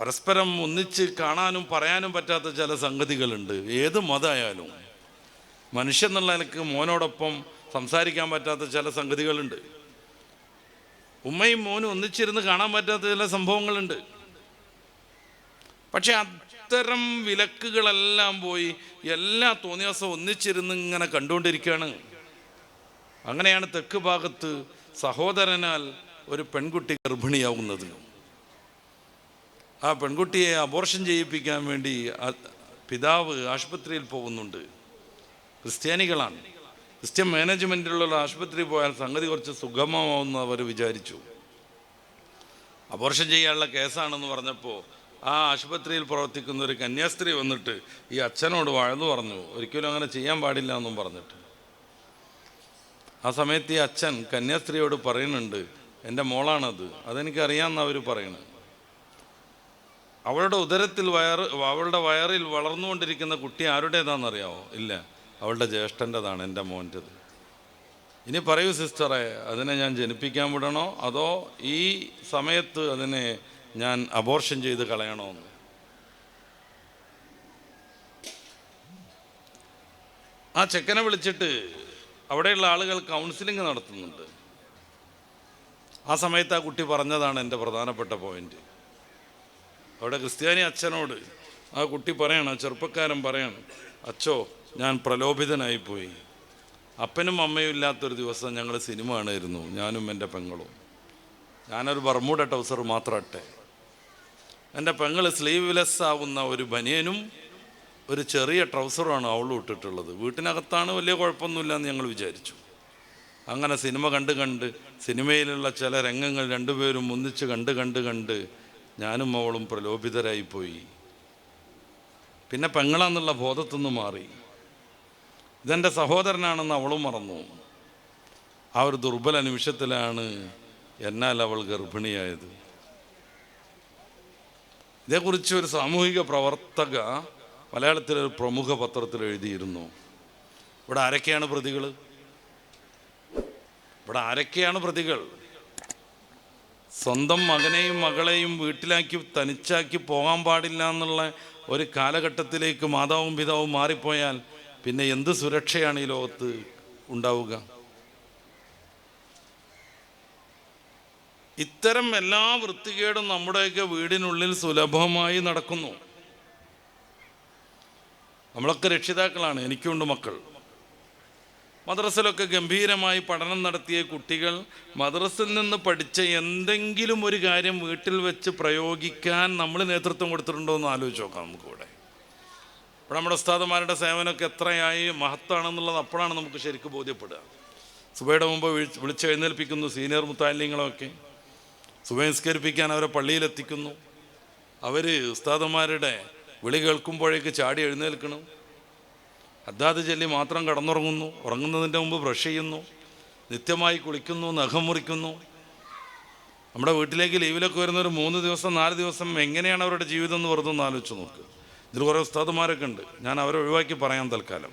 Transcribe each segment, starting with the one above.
പരസ്പരം ഒന്നിച്ച് കാണാനും പറയാനും പറ്റാത്ത ചില സംഗതികളുണ്ട്. ഏത് മതമായാലും മനുഷ്യൻ എന്നുള്ള നിലയ്ക്ക് മോനോടൊപ്പം സംസാരിക്കാൻ പറ്റാത്ത ചില സംഗതികളുണ്ട്. ഉമ്മയും മോനും ഒന്നിച്ചിരുന്ന് കാണാൻ പറ്റാത്ത ചില സംഭവങ്ങളുണ്ട്. പക്ഷെ അത്തരം വിലക്കുകളെല്ലാം പോയി എല്ലാ തോന്നിയാസം ഒന്നിച്ചിരുന്ന് ഇങ്ങനെ കണ്ടുകൊണ്ടിരിക്കുകയാണ്. അങ്ങനെയാണ് തെക്ക് ഭാഗത്ത് സഹോദരനാൽ ഒരു പെൺകുട്ടി ഗർഭിണിയാവുന്നത്. ആ പെൺകുട്ടിയെ അബോർഷൻ ചെയ്യിപ്പിക്കാൻ വേണ്ടി പിതാവ് ആശുപത്രിയിൽ പോകുന്നുണ്ട്. ക്രിസ്ത്യാനികളാണ്. ക്രിസ്ത്യൻ മാനേജ്മെന്റിലുള്ള ആശുപത്രി പോയാൽ സംഗതി കുറച്ച് സുഗമമാവുമെന്ന് അവർ വിചാരിച്ചു. അബോർഷൻ ചെയ്യാനുള്ള കേസാണെന്ന് പറഞ്ഞപ്പോൾ ആ ആശുപത്രിയിൽ പ്രവർത്തിക്കുന്ന ഒരു കന്യാസ്ത്രീ വന്നിട്ട് ഈ അച്ഛനോട് വാഴന്ന് പറഞ്ഞു. ഒരിക്കലും അങ്ങനെ ചെയ്യാൻ പാടില്ല എന്നും പറഞ്ഞിട്ട്. ആ സമയത്ത് ഈ അച്ഛൻ കന്യാസ്ത്രീയോട് പറയുന്നുണ്ട് എന്റെ മോളാണത്. അതെനിക്കറിയാമെന്ന് അവർ പറയുന്നത് അവളുടെ ഉദരത്തിൽ വയറ് അവളുടെ വയറിൽ വളർന്നുകൊണ്ടിരിക്കുന്ന കുട്ടി ആരുടേതാണെന്നറിയാമോ ഇല്ല. അവളുടെ ജ്യേഷ്ഠന്റെതാണ് എന്റെ മോന്റെത്. ഇനി പറയൂ സിസ്റ്ററെ അതിനെ ഞാൻ ജനിപ്പിക്കാൻ വിടണോ? അതോ ഈ സമയത്ത് അതിനെ ഞാൻ അബോർഷൻ ചെയ്ത് കളയണോ എന്ന് ആ ചെക്കനെ വിളിച്ചിട്ട് അവിടെയുള്ള ആളുകൾ കൗൺസിലിംഗ് നടത്തുന്നുണ്ട്. ആ സമയത്ത് ആ കുട്ടി പറഞ്ഞതാണ് എന്റെ പ്രധാനപ്പെട്ട പോയിന്റ് അവിടെ ക്രിസ്ത്യാനി അച്ഛനോട് ആ കുട്ടി പറയണം ആ ചെറുപ്പക്കാരൻ പറയണം അച്ഛോ ഞാൻ പ്രലോഭിതനായിപ്പോയി. അപ്പനും അമ്മയും ഇല്ലാത്തൊരു ദിവസം ഞങ്ങൾ സിനിമ കാണായിരുന്നു ഞാനും എന്റെ പെങ്ങളും. ഞാനൊരു ബർമൂഡ ടൗസർ മാത്രം ഇട്ടെ. എന്റെ പെങ്ങൾ സ്ലീവ്ലെസ് ആവുന്ന ഒരു ബനിയനും ഒരു ചെറിയ ട്രൗസറുമാണ് അവളും ഇട്ടിട്ടുള്ളത്. വീട്ടിനകത്താണ് വലിയ കുഴപ്പമൊന്നുമില്ല എന്ന് ഞങ്ങൾ വിചാരിച്ചു. അങ്ങനെ സിനിമ കണ്ട് കണ്ട് സിനിമയിലുള്ള ചില രംഗങ്ങൾ രണ്ടുപേരും ഒന്നിച്ച് കണ്ട് കണ്ട് കണ്ട് ഞാനും അവളും പ്രലോഭിതരായിപ്പോയി പിന്നെ പെങ്ങളാന്നുള്ള ബോധത്തുനിന്ന് മാറി. ഇതെന്റെ സഹോദരനാണെന്ന് അവളും മറന്നു. ആ ഒരു ദുർബല നിമിഷത്തിലാണ് എന്നാൽ അവൾ ഗർഭിണിയായത്. ഇതേക്കുറിച്ച് ഒരു സാമൂഹിക പ്രവർത്തക മലയാളത്തിലെ ഒരു പ്രമുഖ പത്രത്തിൽ എഴുതിയിരുന്നു. ഇവിടെ ആരൊക്കെയാണ് പ്രതികൾ ഇവിടെ ആരൊക്കെയാണ് പ്രതികൾ? സ്വന്തം മകനെയും മകളെയും വീട്ടിലാക്കി തനിച്ചാക്കി പോകാൻ പാടില്ല എന്നുള്ള ഒരു കാലഘട്ടത്തിലേക്ക് മാതാവും പിതാവും മാറിപ്പോയാൽ പിന്നെ എന്ത് സുരക്ഷയാണ് ഈ ലോകത്ത് ഉണ്ടാവുക? ഇത്തരം എല്ലാ വൃത്തികേടും നമ്മുടെയൊക്കെ വീടിനുള്ളിൽ സുലഭമായി നടക്കുന്നു. നമ്മളൊക്കെ രക്ഷിതാക്കളാണ് എനിക്കുണ്ട് മക്കൾ. മദ്രസയിലൊക്കെ ഗംഭീരമായി പഠനം നടത്തിയ കുട്ടികൾ മദ്രസിൽ നിന്ന് പഠിച്ച എന്തെങ്കിലും ഒരു കാര്യം വീട്ടിൽ വെച്ച് പ്രയോഗിക്കാൻ നമ്മൾ നേതൃത്വം കൊടുത്തിട്ടുണ്ടോ എന്ന് ആലോചിച്ച് നോക്കാം നമുക്കിവിടെ. ഇവിടെ നമ്മുടെ ഉസ്താദന്മാരുടെ സേവനമൊക്കെ എത്രയായി മഹത്താണെന്നുള്ളത് അപ്പോഴാണ് നമുക്ക് ശരിക്കും ബോധ്യപ്പെടുക. സുബയുടെ മുമ്പ് വിളിച്ച് വിളിച്ചെഴുന്നേൽപ്പിക്കുന്നു സീനിയർ മുത്താലിങ്ങളൊക്കെ. സുബഹിസ്കരിപ്പിക്കാൻ അവരെ പള്ളിയിലെത്തിക്കുന്നു. അവർ ഉസ്താദന്മാരുടെ വിളി കേൾക്കുമ്പോഴേക്ക് ചാടി എഴുന്നേൽക്കണം. അദ്ദാത് ചൊല്ലി മാത്രം കടന്നുറങ്ങുന്നു. ഉറങ്ങുന്നതിന്റെ മുമ്പ് ബ്രഷ് ചെയ്യുന്നു. നിത്യമായി കുളിക്കുന്നു നഖം മുറിക്കുന്നു. നമ്മുടെ വീട്ടിലേക്ക് ലീവിലൊക്കെ വരുന്ന ഒരു മൂന്ന് ദിവസം നാല് ദിവസം എങ്ങനെയാണ് അവരുടെ ജീവിതം എന്ന് വെറുതെ ഒന്ന് ആലോചിച്ച് നോക്ക്. ഇതിൽ കുറേ ഉസ്താദുമാരൊക്കെ ഉണ്ട്. ഞാൻ അവരെ ഒഴിവാക്കി പറയാം തൽക്കാലം.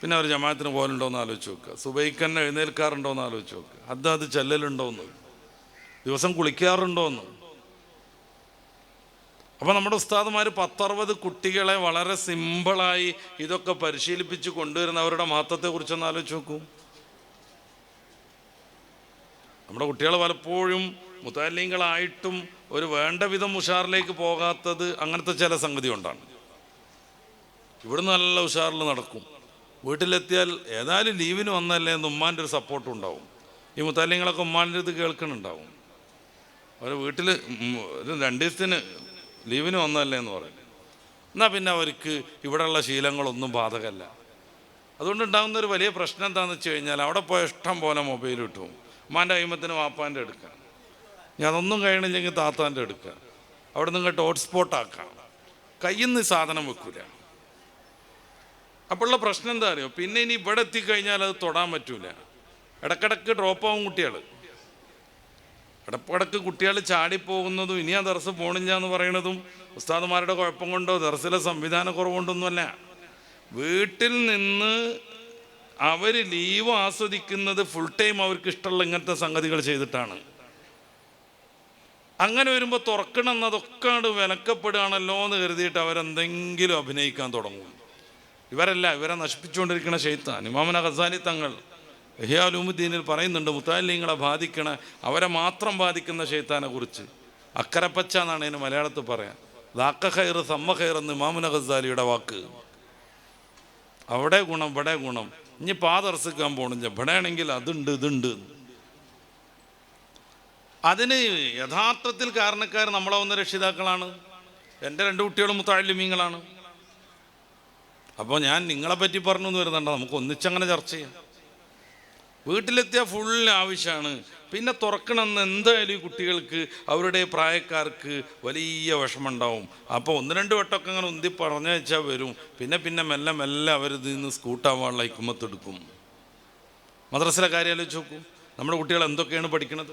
പിന്നെ അവർ ജമാഅത്തിന് പോലുണ്ടോ എന്ന് ആലോചിച്ച് നോക്കുക സുബൈക്കന്നെ എഴുന്നേൽക്കാറുണ്ടോ എന്ന് ആലോചിച്ച് നോക്കുക അത് ചെല്ലലുണ്ടോ എന്ന്. ദിവസം കുളിക്കാറുണ്ടോ അപ്പോൾ നമ്മുടെ ഉസ്താദുമാർ പത്തറുപത് കുട്ടികളെ വളരെ സിമ്പിളായി ഇതൊക്കെ പരിശീലിപ്പിച്ച് കൊണ്ടുവരുന്നവരുടെ മഹത്വത്തെക്കുറിച്ചൊന്ന് ആലോചിച്ച് നോക്കൂ. നമ്മുടെ കുട്ടികൾ പലപ്പോഴും മുത്താലിങ്ങളായിട്ടും ഒരു വേണ്ട വിധം ഉഷാറിലേക്ക് പോകാത്തത് അങ്ങനത്തെ ചില സംഗതി കൊണ്ടാണ്. ഇവിടെ നല്ല ഉഷാറിൽ നടക്കും. വീട്ടിലെത്തിയാൽ ഏതായാലും ലീവിന് വന്നല്ലേ എന്ന് ഉമ്മാന്റെ ഒരു സപ്പോർട്ടും ഉണ്ടാവും. ഈ മുത്താലിങ്ങളൊക്കെ ഉമ്മാന്റെ ഇത് കേൾക്കുന്നുണ്ടാവും. അവർ വീട്ടിൽ ഒരു രണ്ട് ദിവസത്തിന് ലീവിന് വന്നതല്ലേ എന്ന് പറയും. എന്നാൽ പിന്നെ അവർക്ക് ഇവിടെയുള്ള ശീലങ്ങളൊന്നും ബാധകമല്ല. അതുകൊണ്ട് ഉണ്ടാകുന്ന ഒരു വലിയ പ്രശ്നം എന്താണെന്ന് വെച്ച് കഴിഞ്ഞാൽ അവിടെ പോയ ഇഷ്ടം പോലെ മൊബൈൽ കിട്ടും ഉമ്മാന്റെ അയിമത്തിന് വാപ്പാന്റെ എടുക്കാം ഇനി അതൊന്നും കഴിയണില്ലെങ്കിൽ താത്താന്റെ എടുക്കാം അവിടെ നിങ്ങൾക്ക് ഹോട്ട്സ്പോട്ട് ഹോട്ട്സ്പോട്ടാക്കാം കയ്യിൽ നിന്ന് സാധനം വെക്കൂല. അപ്പോഴുള്ള പ്രശ്നം എന്താ അറിയോ? പിന്നെ ഇനി ഇവിടെ എത്തിക്കഴിഞ്ഞാൽ അത് തൊടാൻ പറ്റൂല. ഇടക്കിടക്ക് ഡ്രോപ്പ് ആവും കുട്ടികൾ ഇടക്കിടക്ക് കുട്ടികൾ ചാടിപ്പോകുന്നതും ഇനി ആ ദർസ് പോണില്ല എന്ന് പറയണതും ഉസ്താദുമാരുടെ കുഴപ്പം കൊണ്ടോ? ദർസിലെ സംവിധാന കുറവുകൊണ്ടൊന്നുമല്ല. വീട്ടിൽ നിന്ന് അവർ ലീവ് ആസ്വദിക്കുന്നത് ഫുൾ ടൈം അവർക്ക് ഇഷ്ടമുള്ള ഇങ്ങനത്തെ സംഗതികൾ ചെയ്തിട്ടാണ്. അങ്ങനെ വരുമ്പോൾ തുറക്കണം എന്നതൊക്കെ വിലക്കപ്പെടുകയാണല്ലോ എന്ന് കരുതിയിട്ട് അവരെന്തെങ്കിലും അഭിനയിക്കാൻ തുടങ്ങും. ഇവരല്ല ഇവരെ നശിപ്പിച്ചുകൊണ്ടിരിക്കുന്ന ഷെയ്ത്താൻ ഇമാമന ഖസാലി തങ്ങൾ. എഹിയാലുമുദ്ദീനിൽ പറയുന്നുണ്ട് മുത്താലിങ്ങളെ ബാധിക്കണ അവരെ മാത്രം ബാധിക്കുന്ന ഷെയ്ത്താനെ കുറിച്ച്. അക്കരപ്പച്ച എന്നാണ് ഇതിന് മലയാളത്തിൽ പറയാൻ. ദാക്ക ഖൈർ സമ്മ ഖൈർ എന്ന് ഇമാമുന ഖസാലിയുടെ വാക്ക്. അവിടെ ഗുണം ഇവിടെ ഗുണം. ഇനി പാതർസിക്കാൻ പോണില്ല ഇവിടെ ആണെങ്കിൽ അതുണ്ട് ഇതുണ്ട്. അതിന് യഥാർത്ഥത്തിൽ കാരണക്കാർ നമ്മളെ വന്ന രക്ഷിതാക്കളാണ്. എന്റെ രണ്ട് കുട്ടികളും മുത്താലിമീങ്ങളാണ് അപ്പോൾ ഞാൻ നിങ്ങളെ പറ്റി പറഞ്ഞു എന്ന് വരുന്നുണ്ടോ. നമുക്ക് ഒന്നിച്ചങ്ങനെ ചർച്ച ചെയ്യാം. വീട്ടിലെത്തിയ ഫുൾ ആവശ്യമാണ് പിന്നെ തുറക്കണമെന്ന് എന്തായാലും ഈ കുട്ടികൾക്ക് അവരുടെ പ്രായക്കാർക്ക് വലിയ വിഷമമുണ്ടാവും. അപ്പോൾ ഒന്ന് രണ്ട് വട്ടമൊക്കെ അങ്ങനെ ഉന്തി പറഞ്ഞു വെച്ചാൽ വരും. പിന്നെ പിന്നെ മെല്ലെ മെല്ലെ അവർ ഇതിൽ നിന്ന് സ്കൂട്ടാവാനുള്ള ഇക്കുമത്തെടുക്കും മദ്രസിലെ കാര്യം ആലോചിച്ച് നോക്കൂ. നമ്മുടെ കുട്ടികൾ എന്തൊക്കെയാണ് പഠിക്കുന്നത്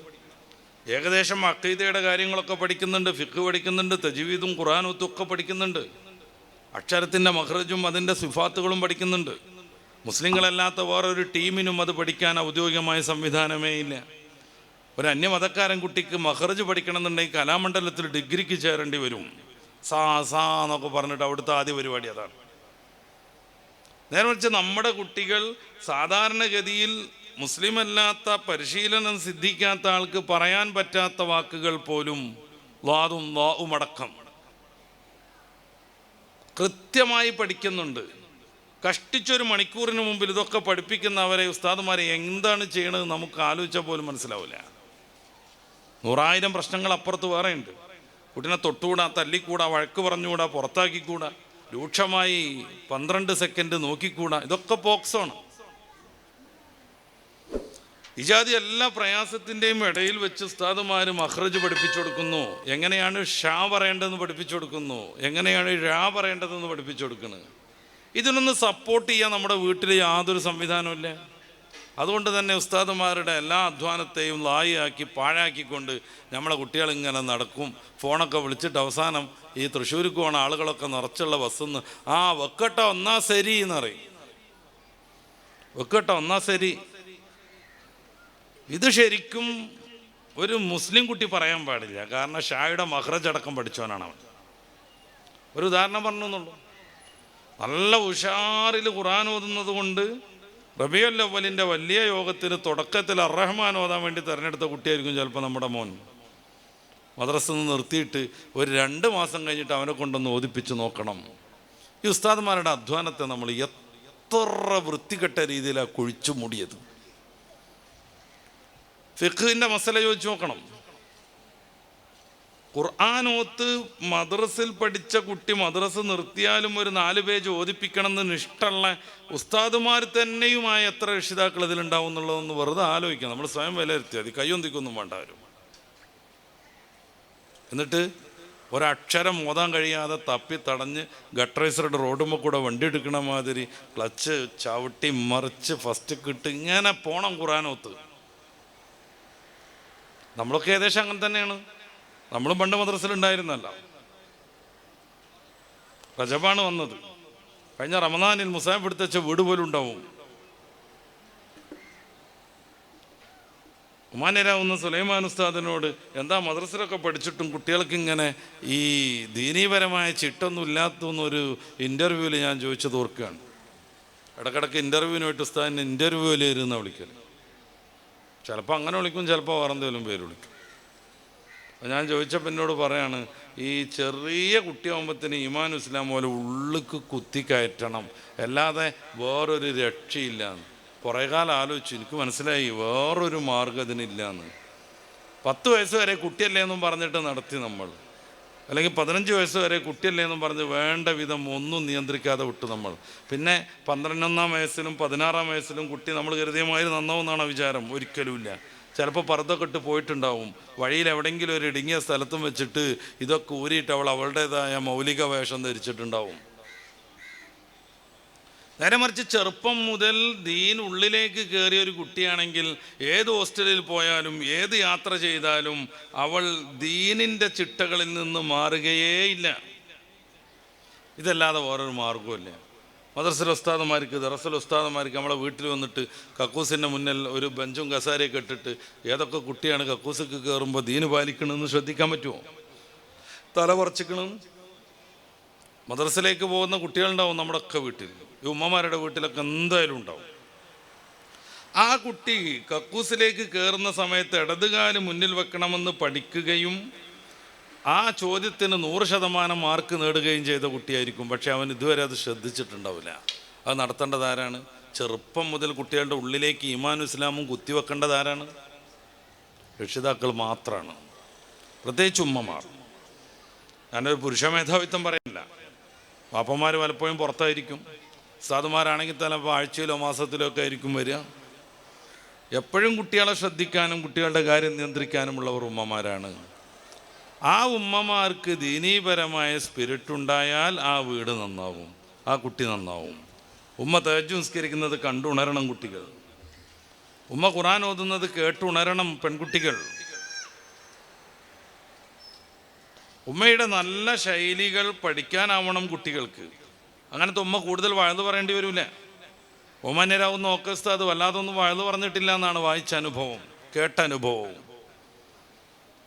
ഏകദേശം അക്കീതയുടെ കാര്യങ്ങളൊക്കെ പഠിക്കുന്നുണ്ട് ഫിഖ് പഠിക്കുന്നുണ്ട് തജീവീദും ഖുറാനും ഒക്കെ പഠിക്കുന്നുണ്ട്. അക്ഷരത്തിന്റെ മഹ്റജും അതിന്റെ സിഫാത്തുകളും പഠിക്കുന്നുണ്ട്. മുസ്ലിങ്ങളല്ലാത്ത വേറൊരു ടീമിനും അത് പഠിക്കാൻ ഔദ്യോഗികമായ സംവിധാനമേ ഇല്ല. ഒരു അന്യമതക്കാരൻ കുട്ടിക്ക് മഹർജ് പഠിക്കണമെന്നുണ്ടെങ്കിൽ കലാമണ്ഡലത്തിൽ ഡിഗ്രിക്ക് ചേരേണ്ടി വരും. സാ സാ എന്നൊക്കെ പറഞ്ഞിട്ട് അവിടുത്തെ ആദ്യ പരിപാടി അതാണ്. നേരെ മറിച്ച് നമ്മുടെ കുട്ടികൾ സാധാരണഗതിയിൽ മുസ്ലിം അല്ലാത്ത പരിശീലനം സിദ്ധിക്കാത്ത ആൾക്ക് പറയാൻ പറ്റാത്ത വാക്കുകൾ പോലും വാതും വാവുമടക്കം കൃത്യമായി പഠിക്കുന്നുണ്ട്. കഷ്ടിച്ചൊരു മണിക്കൂറിന് മുമ്പിൽ ഇതൊക്കെ പഠിപ്പിക്കുന്നവരെ ഉസ്താദുമാരെ എന്താണ് ചെയ്യണത് നമുക്ക് ആലോചിച്ചാൽ പോലും മനസ്സിലാവില്ല. നൂറായിരം പ്രശ്നങ്ങൾ അപ്പുറത്ത് വേറെയുണ്ട്. കുട്ടിനെ തൊട്ടുകൂടാ തല്ലിക്കൂടാ വഴക്ക് പറഞ്ഞുകൂടാ പുറത്താക്കിക്കൂടാ രൂക്ഷമായി പന്ത്രണ്ട് സെക്കൻഡ് നോക്കിക്കൂടാ ഇതൊക്കെ പോക്സോണ്. ഇജാതി എല്ലാ പ്രയാസത്തിന്റെയും ഇടയിൽ വെച്ച് ഉസ്താദുമാർ മഹ്റജ് പഠിപ്പിച്ചു കൊടുക്കുന്നു. എങ്ങനെയാണ് ഷാ പറയേണ്ടതെന്ന് പഠിപ്പിച്ചു കൊടുക്കുന്നു. എങ്ങനെയാണ് ഴാ പറയേണ്ടതെന്ന് പഠിപ്പിച്ചു കൊടുക്കുന്നത് ഇതിനൊന്ന് സപ്പോർട്ട് ചെയ്യാൻ നമ്മുടെ വീട്ടിൽ യാതൊരു സംവിധാനമില്ല അതുകൊണ്ട് തന്നെ ഉസ്താദുമാരുടെ എല്ലാ അധ്വാനത്തെയും ലായിയാക്കി പാഴാക്കിക്കൊണ്ട് നമ്മളെ കുട്ടികൾ ഇങ്ങനെ നടക്കും. ഫോണൊക്കെ വിളിച്ചിട്ട് അവസാനം ഈ തൃശ്ശൂർക്ക് പോണ ആളുകളൊക്കെ നിറച്ചുള്ള ബസ്സെന്ന് ആ വെക്കട്ട ഒന്നാ ശരി എന്നറിയും വെക്കട്ട ഒന്നാ ശരി. ഇത് ശരിക്കും ഒരു മുസ്ലിം കുട്ടി പറയാൻ പാടില്ല. കാരണം ഷായുടെ മഹ്റജ് അടക്കം പഠിച്ചവനാണ് അവൻ. ഒരു ഉദാഹരണം പറഞ്ഞു എന്നുള്ളൂ നല്ല ഉഷാറിൽ ഖുറാൻ ഓതുന്നത് കൊണ്ട് റബിയുൽ അവലിന്റെ വലിയ യോഗത്തിന് തുടക്കത്തിൽ അറഹ്മാൻ ഓതാൻ വേണ്ടി തിരഞ്ഞെടുത്ത കുട്ടിയായിരിക്കും ചിലപ്പോൾ നമ്മുടെ മോൻ. മദ്രസ നിന്ന് നിർത്തിയിട്ട് ഒരു രണ്ട് മാസം കഴിഞ്ഞിട്ട് അവനെ കൊണ്ടൊന്ന് ഓതിപ്പിച്ച് നോക്കണം. ഈ ഉസ്താദ്മാരുടെ അധ്വാനത്തെ നമ്മൾ എത്ര വൃത്തികെട്ട രീതിയിലാണ് കുഴിച്ചു മൂടിയത്. ഫിഖിന്റെ മസല ചോദിച്ചു നോക്കണം. ഖുർആാനോത്ത് മദ്രസിൽ പഠിച്ച കുട്ടി മദ്രസ് നിർത്തിയാലും ഒരു നാല് പേജ് ഓദിപ്പിക്കണം എന്ന് ഇഷ്ടമുള്ള ഉസ്താദുമാർ തന്നെയുമായ എത്ര രക്ഷിതാക്കൾ ഇതിലുണ്ടാവും എന്നുള്ളതൊന്ന് വെറുതെ ആലോചിക്കാം നമ്മൾ സ്വയം വിലയിരുത്തി അത് കയ്യൊന്തിക്കൊന്നും വേണ്ട വരും എന്നിട്ട് ഒരക്ഷരം ഓതാൻ കഴിയാതെ തപ്പി തടഞ്ഞ് ഗട്ടറൈസറുടെ റോഡുമ്പോൾ കൂടെ വണ്ടി എടുക്കണ മാതിരി ക്ലച്ച് ചവിട്ടി മറിച്ച് ഫസ്റ്റ് കിട്ട് ഇങ്ങനെ പോണം ഖുറാനോത്ത് നമ്മളൊക്കെ ഏകദേശം അങ്ങനെ തന്നെയാണ്. നമ്മളും പണ്ട് മദ്രസയിലുണ്ടായിരുന്നല്ല റജബാണ് വന്നത്. കഴിഞ്ഞ റമദാനിൽ മുസാഫ് എടുത്തച്ച വീട് പോലും ഉണ്ടാവും. ഉമാനരാവുന്ന സുലൈമാൻ ഉസ്താദിനോട് എന്താ മദ്രസയിലൊക്കെ പഠിച്ചിട്ടും കുട്ടികൾക്ക് ഇങ്ങനെ ഈ ദീനീപരമായ ചിട്ടൊന്നും ഇല്ലാത്തൊന്നൊരു ഇന്റർവ്യൂവിൽ ഞാൻ ചോദിച്ചത് ഓർക്കുകയാണ്. ഇടക്കിടക്ക് ഇന്റർവ്യൂവിന് പോയിട്ട് ഉസ്താദിനെ ഇന്റർവ്യൂവിൽ ഇരുന്ന് വിളിക്കൽ ചിലപ്പോൾ അങ്ങനെ വിളിക്കും ചിലപ്പോൾ വേറെന്തെങ്കിലും പേര് വിളിക്കും. ഞാൻ ചോദിച്ചപ്പോൾ എന്നോട് പറയാണ് ഈ ചെറിയ കുട്ടിയാകുമ്പത്തിന് ഇമാൻ ഇസ്ലാം പോലെ ഉള്ളിക്ക് കുത്തി കയറ്റണം. അല്ലാതെ വേറൊരു രക്ഷയില്ല കുറേ കാലം ആലോചിച്ചു എനിക്ക് മനസ്സിലായി വേറൊരു മാർഗം ഇതിനില്ല എന്ന് പത്ത് വയസ്സ് വരെ കുട്ടിയല്ലേ എന്നും പറഞ്ഞിട്ട് നടത്തി നമ്മൾ. അല്ലെങ്കിൽ പതിനഞ്ച് വയസ്സ് വരെ കുട്ടിയല്ലേ എന്നും പറഞ്ഞ് വേണ്ട വിധം ഒന്നും നിയന്ത്രിക്കാതെ വിട്ടു നമ്മൾ. പിന്നെ പന്ത്രണ്ടൊന്നാം വയസ്സിലും പതിനാറാം വയസ്സിലും കുട്ടി നമ്മൾ കരുതിയമാതിരി നന്നാവുമെന്നാണ് വിചാരം? ഒരിക്കലുമില്ല. ചിലപ്പോൾ പർദ്ദൊക്കെ ഇട്ട് പോയിട്ടുണ്ടാവും. വഴിയിൽ എവിടെയെങ്കിലും ഒരു ഇടുങ്ങിയ സ്ഥലത്തും വെച്ചിട്ട് ഇതൊക്കെ ഊരിയിട്ട് അവൾ അവളുടേതായ മൗലിക വേഷം ധരിച്ചിട്ടുണ്ടാവും. നേരെ മറിച്ച് ചെറുപ്പം മുതൽ ദീൻ ഉള്ളിലേക്ക് കയറിയ ഒരു കുട്ടിയാണെങ്കിൽ ഏത് ഹോസ്റ്റലിൽ പോയാലും ഏത് യാത്ര ചെയ്താലും അവൾ ദീനിന്റെ ചിട്ടകളിൽ നിന്ന് മാറുകയേ ഇല്ല ഇതല്ലാതെ വേറൊരു മാർഗവുമില്ല മദർസൽ ഉസ്താദന്മാർക്ക് ദറസൽ ഉസ്താദന്മാർക്ക് നമ്മളെ വീട്ടിൽ വന്നിട്ട് കക്കൂസിന്റെ മുന്നിൽ ഒരു ബെഞ്ചും കസാരയൊക്കെ ഇട്ടിട്ട് ഏതൊക്കെ കുട്ടിയാണ് കക്കൂസൊക്കെ കയറുമ്പോൾ ദീന് പാലിക്കണമെന്ന് ശ്രദ്ധിക്കാൻ പറ്റുമോ? തല പറിച്ചിക്കണം. മദ്രസയിലേക്ക് പോകുന്ന കുട്ടികളുണ്ടാവും നമ്മുടെയൊക്കെ വീട്ടിൽ. ഈ ഉമ്മമാരുടെ വീട്ടിലൊക്കെ എന്തായാലും ഉണ്ടാവും. ആ കുട്ടി കക്കൂസിലേക്ക് കയറുന്ന സമയത്ത് ഇടതുകാൽ മുന്നിൽ വെക്കണമെന്ന് പഠിക്കുകയും ആ ചോദ്യത്തിന് നൂറ് ശതമാനം മാർക്ക് നേടുകയും ചെയ്ത കുട്ടിയായിരിക്കും. പക്ഷെ അവൻ ഇതുവരെ അത് ശ്രദ്ധിച്ചിട്ടുണ്ടാവില്ല. അത് നടത്തേണ്ടത് ആരാണ്? ചെറുപ്പം മുതൽ കുട്ടികളുടെ ഉള്ളിലേക്ക് ഈമാനും ഇസ്ലാമും കുത്തിവെക്കേണ്ടത് ആരാണ്? രക്ഷിതാക്കൾ മാത്രമാണ് പ്രത്യേകിച്ച് ഉമ്മമാർ. ഞാനൊരു പുരുഷ മേധാവിത്വം പറയുന്നില്ല. പാപ്പന്മാർ പലപ്പോഴും പുറത്തായിരിക്കും. സാധുമാരാണെങ്കിൽ തന്നെ ആഴ്ചയിലോ മാസത്തിലോ ഒക്കെ ആയിരിക്കും വരിക. എപ്പോഴും കുട്ടികളെ ശ്രദ്ധിക്കാനും കുട്ടികളുടെ കാര്യം നിയന്ത്രിക്കാനുമുള്ളവർ ഉമ്മമാരാണ്. ആ ഉമ്മമാർക്ക് ദീനീപരമായ സ്പിരിറ്റ് ഉണ്ടായാൽ ആ വീട് നന്നാവും ആ കുട്ടി നന്നാവും. ഉമ്മ തേജ് നിസ്കരിക്കുന്നത് കണ്ടുണരണം കുട്ടികൾ. ഉമ്മ ഖുറാൻ ഓതുന്നത് കേട്ടുണരണം പെൺകുട്ടികൾ. ഉമ്മയുടെ നല്ല ശൈലികൾ പഠിക്കാനാവണം കുട്ടികൾക്ക്. അങ്ങനത്തെ ഉമ്മ കൂടുതൽ വാഴ്ന്നു പറയേണ്ടി വരില്ല? ഒമാന്യരാവുന്ന ഓക്കസ്ത് അത് വല്ലാതൊന്നും വാഴ്ന്നു പറഞ്ഞിട്ടില്ല എന്നാണ് വായിച്ച അനുഭവം കേട്ട അനുഭവവും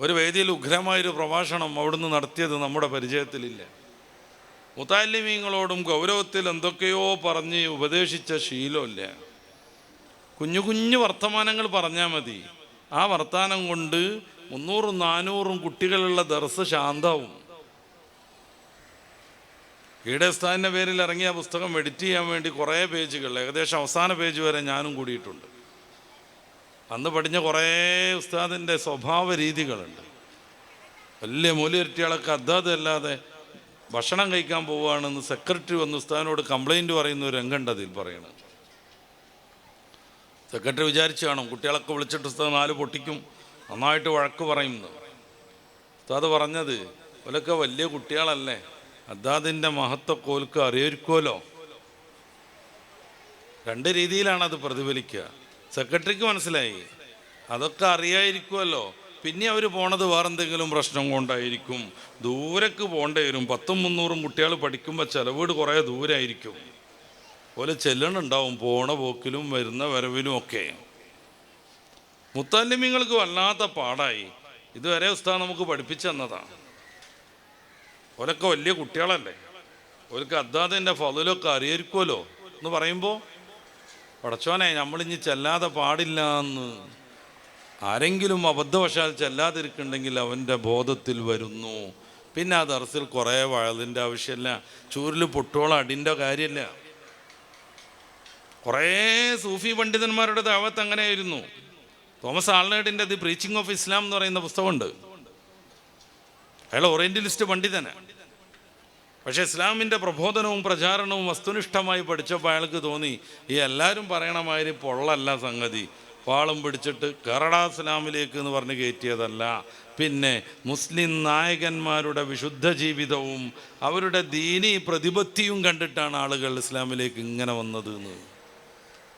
ഒരു വേദിയിൽ ഉഗ്രമായൊരു പ്രഭാഷണം അവിടുന്ന് നടത്തിയത് നമ്മുടെ പരിചയത്തിലില്ല. മുത്താലിമീങ്ങളോടും ഗൗരവത്തിൽ എന്തൊക്കെയോ പറഞ്ഞ് ഉപദേശിച്ച ശീലമില്ല. കുഞ്ഞു കുഞ്ഞു വർത്തമാനങ്ങൾ പറഞ്ഞാൽ മതി. ആ വർത്തമാനം കൊണ്ട് മുന്നൂറും നാനൂറും കുട്ടികളുള്ള ദർസ് ശാന്താവും. ഈടസ്ഥാനിന്റെ പേരിൽ ഇറങ്ങിയ പുസ്തകം എഡിറ്റ് ചെയ്യാൻ വേണ്ടി കുറേ പേജുകൾ ഏകദേശം അവസാന പേജ് വരെ ഞാനും കൂടിയിട്ടുണ്ട്. അന്ന് പഠിഞ്ഞ കുറേ ഉസ്താദിന്റെ സ്വഭാവ രീതികളുണ്ട്. വലിയ മൂലിയരട്ടികളൊക്കെ അല്ലാതെ ഭക്ഷണം കഴിക്കാൻ പോവുകയാണെന്ന് സെക്രട്ടറി വന്ന് ഉസ്താദിനോട് കംപ്ലൈന്റ് പറയുന്ന ഒരു രംഗമുണ്ട് അതിൽ പറയണത്. സെക്രട്ടറി വിചാരിച്ചു കാണും കുട്ടികളൊക്കെ വിളിച്ചിട്ട് ഉസ്താദ് നാല് പൊട്ടിക്കും നന്നായിട്ട് വഴക്ക് പറയുന്നു ഉസ്താദ് പറഞ്ഞത് ഇവരൊക്കെ വലിയ കുട്ടികളല്ലേ അദ്ദാദിന്റെ മഹത്വമൊക്കെ ഓൽക്ക് അറിയായിരിക്കുമല്ലോ രണ്ട് രീതിയിലാണ് അത് പ്രതിഫലിക്കുക. സെക്രട്ടറിക്ക് മനസ്സിലായി. അതൊക്കെ അറിയായിരിക്കുമല്ലോ പിന്നെ അവർ പോണത് വേറെന്തെങ്കിലും പ്രശ്നം കൊണ്ടായിരിക്കും. ദൂരക്ക് പോകേണ്ടി വരും. പത്തും മുന്നൂറും കുട്ടികൾ പഠിക്കുമ്പോൾ ചിലവീട് കുറേ ദൂരമായിരിക്കും പോലെ ചെല്ലണുണ്ടാവും പോണ പോക്കിലും വരുന്ന വരവിലും ഒക്കെ. മുത്താലിമ്യങ്ങൾക്ക് വല്ലാത്ത പാടായി. ഇതുവരെ ഉസ്താദ് നമുക്ക് പഠിപ്പിച്ചു തന്നതാണ് ഓരൊക്കെ വലിയ കുട്ടികളല്ലേ? ഓർക്ക് അദ്ദാദിന്റെ ഫതിലൊക്കെ അറിയായിരിക്കുമല്ലോ എന്ന് പറയുമ്പോൾ പടച്ചോനെ നമ്മളിഞ്ഞ് ചെല്ലാതെ പാടില്ല എന്ന് ആരെങ്കിലും അബദ്ധവശാൽ ചെല്ലാതിരിക്കുന്നുണ്ടെങ്കിൽ അവന്റെ ബോധത്തിൽ വരുന്നു. പിന്നെ ആ ദർസിൽ കുറേ വഴതിന്റെ ആവശ്യമില്ല. ചൂരിൽ പൊട്ടോളം അടിന്റെ കാര്യമില്ല. കുറേ സൂഫി പണ്ഡിതന്മാരുടെ ദാവത്ത് അങ്ങനെയായിരുന്നു. തോമസ് ആൾനേഡിന്റെ ദി പ്രീച്ചിങ് ഓഫ് ഇസ്ലാം എന്ന് പറയുന്ന പുസ്തകമുണ്ട്. അയാൾ ഓറിയന്റലിസ്റ്റ് പണ്ഡിതനാണ്. പക്ഷേ ഇസ്ലാമിന്റെ പ്രബോധനവും പ്രചാരണവും വസ്തുനിഷ്ഠമായി പഠിച്ചപ്പോൾ അയാൾക്ക് തോന്നി ഈ എല്ലാവരും പറയണമാതിരി പൊള്ളല്ല സംഗതി. പാളം പിടിച്ചിട്ട് കറടാ ഇസ്ലാമിലേക്ക് എന്ന് പറഞ്ഞ് കയറ്റിയതല്ല. പിന്നെ മുസ്ലിം നായകന്മാരുടെ വിശുദ്ധ ജീവിതവും അവരുടെ ദീനി പ്രതിപത്തിയും കണ്ടിട്ടാണ് ആളുകൾ ഇസ്ലാമിലേക്ക് ഇങ്ങനെ വന്നത് എന്ന്.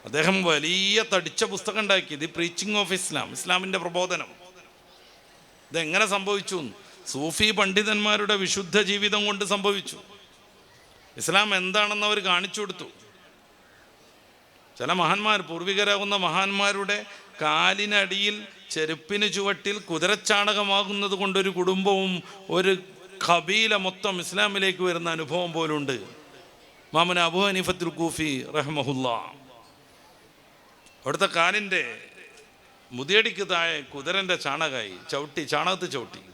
അദ്ദേഹം വലിയ തടിച്ച പുസ്തകം ഉണ്ടാക്കി ദി പ്രീച്ചിങ് ഓഫ് ഇസ്ലാം ഇസ്ലാമിന്റെ പ്രബോധനം. ഇതെങ്ങനെ സംഭവിച്ചു? സൂഫി പണ്ഡിതന്മാരുടെ വിശുദ്ധ ജീവിതം കൊണ്ട് സംഭവിച്ചു. ഇസ്ലാം എന്താണെന്ന് അവർ കാണിച്ചു കൊടുത്തു. ചില മഹാന്മാർ പൂർവികരാകുന്ന മഹാന്മാരുടെ കാലിനടിയിൽ ചെരുപ്പിന് ചുവട്ടിൽ കുതിരച്ചാണകമാകുന്നത് കൊണ്ടൊരു കുടുംബവും ഒരു ഖബീല മൊത്തം ഇസ്ലാമിലേക്ക് വരുന്ന അനുഭവം പോലുണ്ട്. മാമന അബു ഹനീഫത്തുൽ കൂഫി റഹ്മഹുല്ല. അവിടുത്തെ കാലിന്റെ മുതിയടിക്ക് താഴെ കുതിരന്റെ ചാണകമായി ചവിട്ടി ചാണകത്ത് ചവിട്ടി.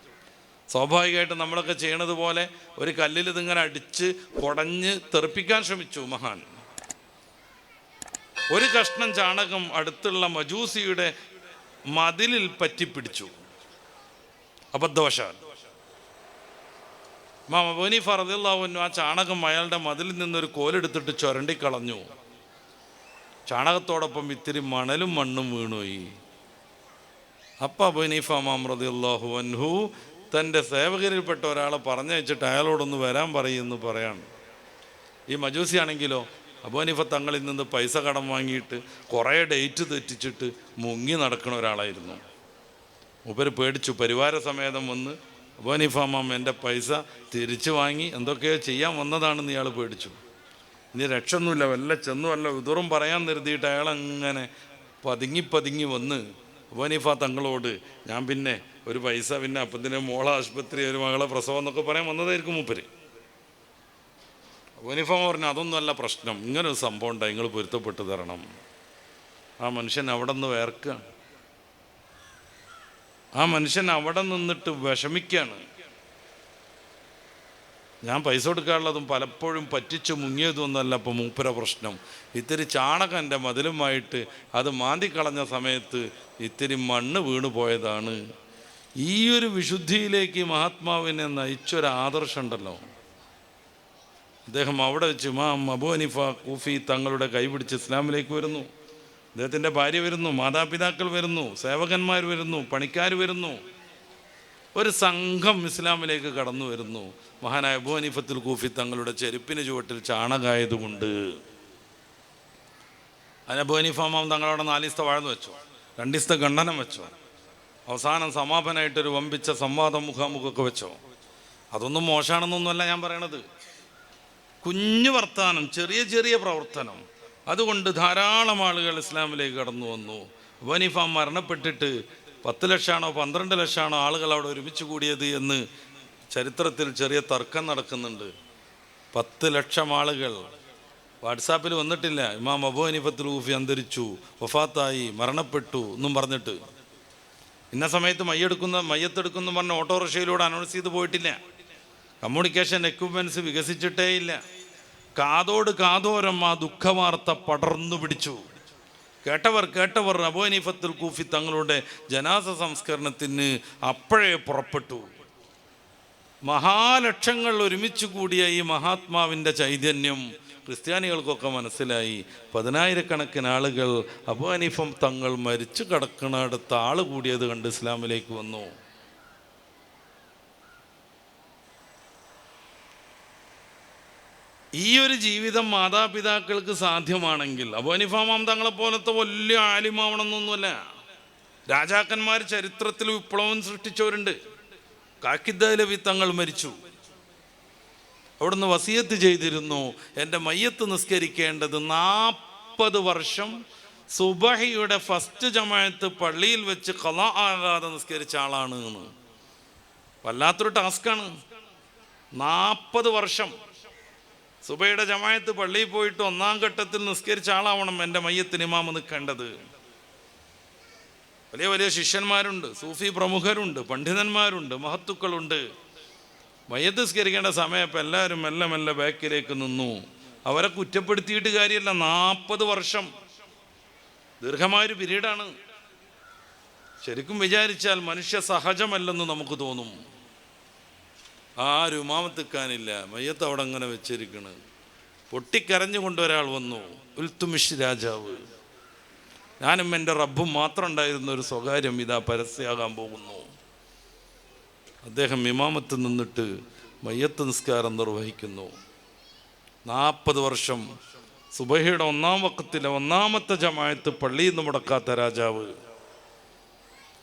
സ്വാഭാവികമായിട്ട് നമ്മളൊക്കെ ചെയ്യണത് പോലെ ഒരു കല്ലിൽ ഇതിങ്ങനെ അടിച്ച് കുടഞ്ഞ് തെറിപ്പിക്കാൻ ശ്രമിച്ചു മഹാൻ. ഒരു കഷ്ണം ചാണകം അടുത്തുള്ള മജൂസിയുടെ മതിലിൽ പറ്റിപ്പിടിച്ചു. അബദ്ധവശാൽ. മാമ ബനീഫ റദിള്ളാവുന്നു ആ ചാണകം അയാളുടെ മതിലിൽ നിന്നൊരു കോലെടുത്തിട്ട് ചുരണ്ടിക്കളഞ്ഞു. ചാണകത്തോടൊപ്പം ഇത്തിരി മണലും മണ്ണും വീണുപോയി. അപ്പൊ അബുനീഫ മാം റദിള്ളാഹു അൻഹു തന്റെ സേവകരിൽപ്പെട്ട ഒരാളെ പറഞ്ഞയച്ചിട്ട് അയാളോടൊന്ന് വരാൻ പറയുമെന്ന് പറയാണ്. ഈ മജൂസിയാണെങ്കിലോ അബോനിഫ തങ്ങളിൽ നിന്ന് പൈസ കടം വാങ്ങിയിട്ട് കുറേ ഡേറ്റ് തെറ്റിച്ചിട്ട് മുങ്ങി നടക്കുന്ന ഒരാളായിരുന്നു. മൂപ്പര് പേടിച്ചു. പരിവാര സമേതം വന്ന് അബോനിഫ മാം എന്റെ പൈസ തിരിച്ചു വാങ്ങി എന്തൊക്കെയോ ചെയ്യാൻ വന്നതാണെന്ന് ഇയാൾ പേടിച്ചു. ഇനി രക്ഷൊന്നുമില്ല വല്ല ചെന്നു വല്ല വിതുറും പറയാൻ നിർത്തിയിട്ട് അയാളങ്ങനെ പതുങ്ങി പതുങ്ങി വന്ന് വനീഫ തങ്ങളോട് ഞാൻ പിന്നെ ഒരു പൈസ പിന്നെ അപ്പത്തിന്റെ മോളെ ആശുപത്രി ഒരു മകളെ പ്രസവം എന്നൊക്കെ പറയാൻ വന്നതായിരിക്കും മൂപ്പര്. വനിഫ പറഞ്ഞു അതൊന്നുമല്ല പ്രശ്നം. ഇങ്ങനെ ഒരു സംഭവം ഉണ്ടായി നിങ്ങൾ പൊരുത്തപ്പെട്ട് തരണം. ആ മനുഷ്യൻ അവിടെ നിന്ന് വേർക്കുകയാണ് ആ മനുഷ്യൻ അവിടെ നിന്നിട്ട് വിഷമിക്കുകയാണ് ഞാൻ പൈസ കൊടുക്കാനുള്ളതും പലപ്പോഴും പറ്റിച്ചു മുങ്ങിയതൊന്നല്ല ഇപ്പോൾ മൂപ്പര പ്രശ്നം. ഇത്തിരി ചാണകം എന്റെ മതിലുമായിട്ട് അത് മാന്തിക്കളഞ്ഞ സമയത്ത് ഇത്തിരി മണ്ണ് വീണു പോയതാണ്. ഈ ഒരു വിശുദ്ധിയിലേക്ക് മഹാത്മാവിനെ നയിച്ചൊരു അദ്ദേഹം അവിടെ വെച്ച് മാം അനിഫ കൂഫി തങ്ങളുടെ കൈപിടിച്ച് ഇസ്ലാമിലേക്ക് വരുന്നു. അദ്ദേഹത്തിന്റെ ഭാര്യ വരുന്നു മാതാപിതാക്കൾ വരുന്നു സേവകന്മാർ വരുന്നു പണിക്കാർ വരുന്നു. ഒരു സംഘം ഇസ്ലാമിലേക്ക് കടന്നു വരുന്നു. മഹാനായ ബോനിഫത്തുൽ കൂഫി തങ്ങളുടെ ചെരുപ്പിന് ചുവട്ടിൽ ചാണകമായതുകൊണ്ട് അതിനെ അബു ഹനീഫ മാം തങ്ങളവിടെ നാലിസ്ത വാഴ്ന്നു വെച്ചു. രണ്ടിസ്ത ഖണ്ഡനം വെച്ചു. അവസാനം സമാപനമായിട്ടൊരു വമ്പിച്ച സംവാദം മുഖാമുഖമൊക്കെ വെച്ചോ. അതൊന്നും മോശമാണെന്നൊന്നുമല്ല ഞാൻ പറയണത്. കുഞ്ഞു വർത്താനം ചെറിയ ചെറിയ പ്രവർത്തനം. അതുകൊണ്ട് ധാരാളം ആളുകൾ ഇസ്ലാമിലേക്ക് കടന്നു വന്നു. വനിഫ മരണപ്പെട്ടിട്ട് പത്ത് ലക്ഷമാണോ പന്ത്രണ്ട് ലക്ഷമാണോ ആളുകൾ അവിടെ ഒരുമിച്ച് കൂടിയത് എന്ന് ചരിത്രത്തിൽ ചെറിയ തർക്കം നടക്കുന്നുണ്ട്. പത്ത് ലക്ഷം ആളുകൾ. വാട്സാപ്പിൽ വന്നിട്ടില്ല. ഇമാം അബു ഹനീഫത്തുൽ റൂഫി അന്തരിച്ചു വഫാത്തായി മരണപ്പെട്ടു എന്നും പറഞ്ഞിട്ട്. ഇന്ന സമയത്ത് മയ്യെടുക്കുന്ന മയ്യത്തെടുക്കുന്നു പറഞ്ഞ ഓട്ടോറിക്ഷയിലൂടെ അനൗൺസ് ചെയ്ത് പോയിട്ടില്ല. കമ്മ്യൂണിക്കേഷൻ എക്യുപ്മെന്റ്സ് വികസിച്ചിട്ടേ ഇല്ല. കാതോട് കാതോരം ആ ദുഃഖവാർത്ത പടർന്നു പിടിച്ചു. കേട്ടവർ കേട്ടവർ അബു ഹനീഫത്തുൽ കൂഫി തങ്ങളുടെ ജനാസ സംസ്കരണത്തിന് അപ്പോഴേ പുറപ്പെട്ടു. മഹാലക്ഷങ്ങൾ ഒരുമിച്ച് കൂടിയ ഈ മഹാത്മാവിന്റെ ചൈതന്യം ക്രിസ്ത്യാനികൾക്കൊക്കെ മനസ്സിലായി. പതിനായിരക്കണക്കിന് ആളുകൾ അബു ഹനീഫം തങ്ങൾ മരിച്ചു കിടക്കുന്നിടത്ത് ആൾ കൂടിയത് കണ്ട് ഇസ്ലാമിലേക്ക് വന്നു. ഈ ഒരു ജീവിതം മാതാപിതാക്കൾക്ക് സാധ്യമാണെങ്കിൽ അപ്പോൾ അനിഫാമാം തങ്ങളെ പോലത്തെ വലിയ ആലിമാവണമെന്നൊന്നുമല്ല. രാജാക്കന്മാർ ചരിത്രത്തിൽ വിപ്ലവം സൃഷ്ടിച്ചവരുണ്ട്. കാക്കിദ്ദലവി തങ്ങൾ മരിച്ചു. അവിടുന്ന് വസിയത്ത് ചെയ്തിരുന്നു. എന്റെ മയ്യത്ത് നിസ്കരിക്കേണ്ടത് നാൽപ്പത് വർഷം സുബഹിയുടെ ഫസ്റ്റ് ജമായത്ത് പള്ളിയിൽ വെച്ച് കല ആകാതെ നിസ്കരിച്ച ആളാണ് എന്ന്. വല്ലാത്തൊരു ടാസ്ക്കാണ്. നാൽപ്പത് വർഷം. സുബയുടെ ജമായത്ത് പള്ളിയിൽ പോയിട്ട് ഒന്നാം ഘട്ടത്തിൽ നിസ്കരിച്ച ആളാവണം എന്റെ മയ്യത്തിന് ഇമാമ് നിൽക്കേണ്ടത് വലിയ വലിയ ശിഷ്യന്മാരുണ്ട് സൂഫി പ്രമുഖരുണ്ട് പണ്ഡിതന്മാരുണ്ട് മഹത്തുക്കളുണ്ട്. മയ്യത്ത് നിസ്കരിക്കേണ്ട സമയപ്പോൾ എല്ലാവരും മെല്ലെ മെല്ലെ ബാക്കിലേക്ക് നിന്നു. അവരെ കുറ്റപ്പെടുത്തിയിട്ട് കാര്യമല്ല നാൽപ്പത് വർഷം. ദീർഘമായൊരു പിരീഡാണ്. ശരിക്കും വിചാരിച്ചാൽ മനുഷ്യ സഹജമല്ലെന്ന് നമുക്ക് തോന്നും. ആരും ഉമാമത്തിക്കാനില്ല മയ്യത്ത് അവിടെ അങ്ങനെ വെച്ചിരിക്കണ്. പൊട്ടിക്കരഞ്ഞുകൊണ്ട് ഒരാൾ വന്നു. ഉൽത്തുമിഷ് രാജാവ്. ഞാനും എന്റെ റബ്ബും മാത്രം ഉണ്ടായിരുന്ന ഒരു സ്വകാര്യം ഇതാ പരസ്യമാകാൻ പോകുന്നു. അദ്ദേഹം ഇമാമത്ത് നിന്നിട്ട് മയ്യത്ത് നിസ്കാരം നിർവഹിക്കുന്നു. നാൽപ്പത് വർഷം സുബഹയുടെ ഒന്നാം വക്കത്തിലെ ഒന്നാമത്തെ ജമായത്ത് പള്ളിയിൽ നിന്ന് മുടക്കാത്ത രാജാവ്.